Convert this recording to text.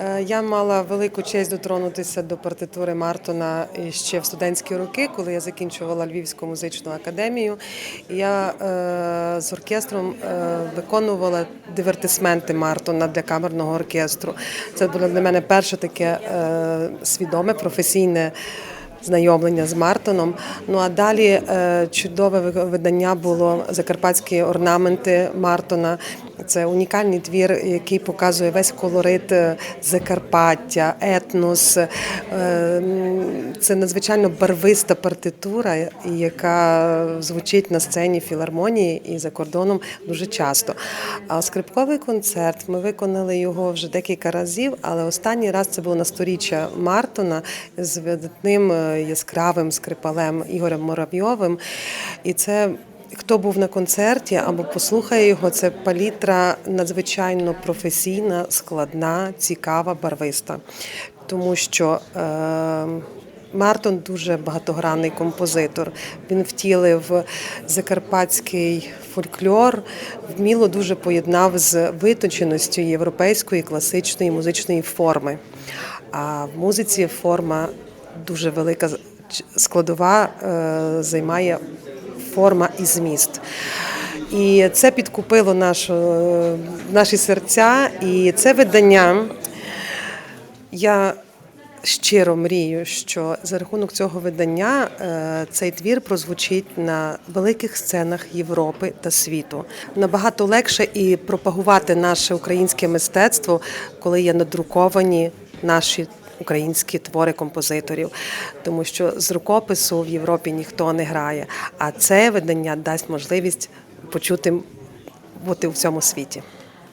Е, Я мала велику честь дотронутися до партитури Мартона ще в студентські роки, коли я закінчувала Львівську музичну академію. Я е, з оркестром е, виконувала дивертисменти Мартона для камерного оркестру. Це було для мене перше таке свідоме професійне. Знайомлення з Мартоном. Ну а далі чудове ви- видання було Закарпатські орнаменти Мартона. Це унікальний твір, який показує весь колорит е, Закарпаття, етнос. Е, Це надзвичайно барвиста партитура, яка звучить на сцені філармонії і за кордоном дуже часто. А скрипковий концерт ми виконали його вже декілька разів, але останній раз це було на сторіччя Мартона з видатним е, яскравим скрипалем Ігорем Моравйовим. І це Хто був на концерті або послухає його, це палітра надзвичайно професійна, складна, цікава, барвиста. Тому що е, Мартон дуже багатогранний композитор. Він втілив закарпатський фольклор, вміло дуже поєднав з витонченістю європейської класичної музичної форми. А в музиці форма дуже велика складова е, займає форма і зміст. І це підкупило нашу, наші серця. І це видання я щиро мрію, що за рахунок цього видання е, цей твір прозвучить на великих сценах Європи та світу. Набагато легше і пропагувати наше українське мистецтво, коли є надруковані наші. Українські твори композиторів, тому що з рукопису в Європі ніхто не грає. А це видання дасть можливість почути бути в цьому світі.